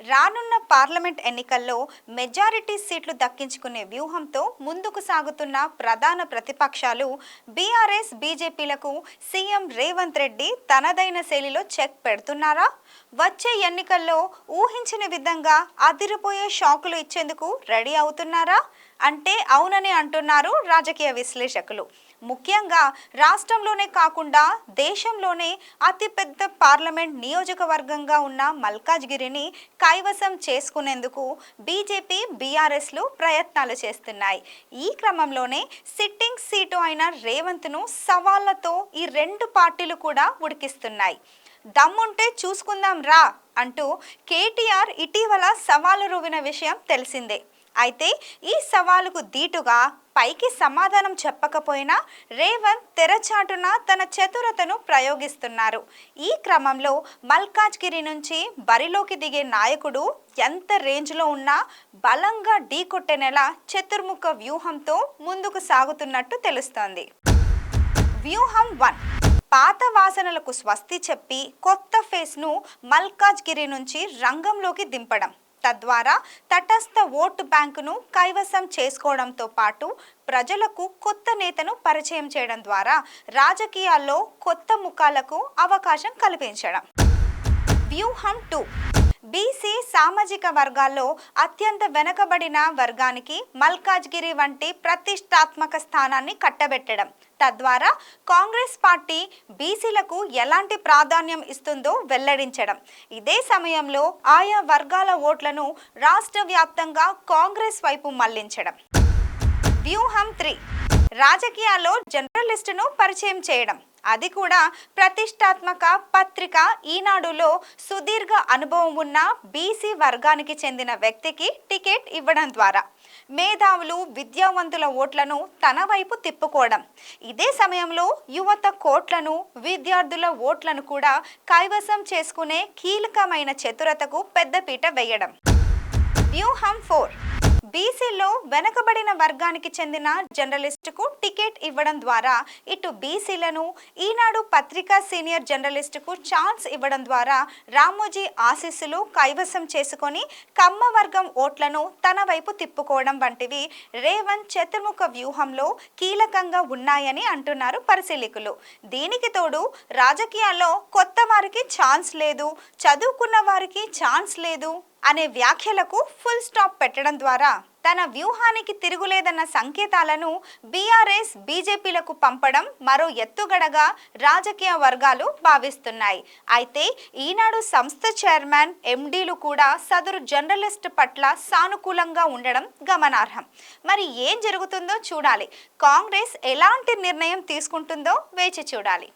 రానున్న పార్లమెంట్ ఎన్నికల్లో మెజారిటీ సీట్లు దక్కించుకునే వ్యూహంతో ముందుకు సాగుతున్న ప్రధాన ప్రతిపక్షాలు బీఆర్ఎస్ బీజేపీలకు సీఎం రేవంత్ రెడ్డి తనదైన శైలిలో చెక్ పెడుతున్నారా? వచ్చే ఎన్నికల్లో ఊహించిన విధంగా అదిరిపోయే షాకులు ఇచ్చేందుకు రెడీ అవుతున్నారా? అంటే అవునని అంటున్నారు రాజకీయ విశ్లేషకులు. ముఖ్యంగా రాష్ట్రంలోనే కాకుండా దేశంలోనే అతిపెద్ద పార్లమెంట్ నియోజకవర్గంగా ఉన్న మల్కాజ్గిరిని కైవసం చేసుకునేందుకు బీజేపీ బీఆర్ఎస్లు ప్రయత్నాలు చేస్తున్నాయి. ఈ క్రమంలోనే సిట్టింగ్ సీటు అయిన రేవంత్ను సవాళ్ళతో ఈ రెండు పార్టీలు కూడా ఉడికిస్తున్నాయి. దమ్ముంటే చూసుకుందాం రా అంటూ కేటీఆర్ ఇటీవల సవాలు రువిన విషయం తెలిసిందే. అయితే ఈ సవాలుకు దీటుగా పైకి సమాధానం చెప్పకపోయినా రేవంత్ తెరచాటున తన చతురతను ప్రయోగిస్తున్నారు. ఈ క్రమంలో మల్కాజ్గిరి నుంచి బరిలోకి దిగే నాయకుడు ఎంత రేంజ్లో ఉన్నా బలంగా ఢీకొట్టెనెలా చతుర్ముఖ వ్యూహంతో ముందుకు సాగుతున్నట్టు తెలుస్తోంది. వ్యూహం వన్. పాత వాసనలకు స్వస్తి చెప్పి కొత్త ఫేస్ను మల్కాజ్గిరి నుంచి రంగంలోకి దింపడం. తద్వారా తటస్థ ఓటు బ్యాంకును కైవసం చేసుకోవడంతో పాటు ప్రజలకు కొత్త నేతను పరిచయం చేయడం ద్వారా రాజకీయాల్లో కొత్త ముఖాలకు అవకాశం కల్పించడం. వ్యూహం టూ. బీసీ సామాజిక వర్గాల్లో అత్యంత వెనుకబడిన వర్గానికి మల్కాజ్గిరి వంటి ప్రతిష్టాత్మక స్థానాన్ని కట్టబెట్టడం. తద్వారా కాంగ్రెస్ పార్టీ బీసీలకు ఎలాంటి ప్రాధాన్యం ఇస్తుందో వెల్లడించడం. ఇదే సమయంలో ఆయా వర్గాల ఓట్లను రాష్ట్ర వ్యాప్తంగా కాంగ్రెస్ వైపు మళ్ళించడం. వ్యూహం త్రీ. రాజకీయాల్లో జర్నలిస్టును పరిచయం చేయడం. అది కూడా ప్రతిష్టాత్మక పత్రిక ఈనాడులో సుదీర్ఘ అనుభవం ఉన్న బీసీ వర్గానికి చెందిన వ్యక్తికి టికెట్ ఇవ్వడం ద్వారా. మేధావులు విద్యావంతుల ఓట్లను తన వైపు తిప్పుకోవడం. ఇదే సమయంలో యువత కోట్లను విద్యార్థుల ఓట్లను కూడా కైవసం చేసుకునే కీలకమైన చతురతకు పెద్దపీట వేయడం. వ్యూహం ఫోర్ బీసీలో వెనకబడిన వర్గానికి చెందిన జర్నలిస్టుకు టికెట్ ఇవ్వడం ద్వారా ఇటు బీసీలను ఈనాడు పత్రికా సీనియర్ జర్నలిస్టుకు ఛాన్స్ ఇవ్వడం ద్వారా రామోజీ ఆశీస్సులు కైవసం చేసుకొని కమ్మ వర్గం ఓట్లను తన వైపు తిప్పుకోవడం వంటివి రేవంత్ చతుర్ముఖ వ్యూహంలో కీలకంగా ఉన్నాయని అంటున్నారు పరిశీలకులు. దీనికి తోడు రాజకీయాల్లో కొత్త వారికి ఛాన్స్ లేదు చదువుకున్న వారికి ఛాన్స్ లేదు. అనే వ్యాఖ్యలకు ఫుల్ స్టాప్ పెట్టడం ద్వారా తన వ్యూహానికి తిరుగులేదన్న సంకేతాలను బీఆర్ఎస్ బీజేపీలకు పంపడం మరో ఎత్తుగడగా రాజకీయ వర్గాలు భావిస్తున్నాయి. అయితే ఈనాడు సంస్థ చైర్మన్ ఎండీలు కూడా సదరు జర్నలిస్ట్ పట్ల సానుకూలంగా ఉండడం గమనార్హం. మరి ఏం జరుగుతుందో చూడాలి. కాంగ్రెస్ ఎలాంటి నిర్ణయం తీసుకుంటుందో వేచి చూడాలి.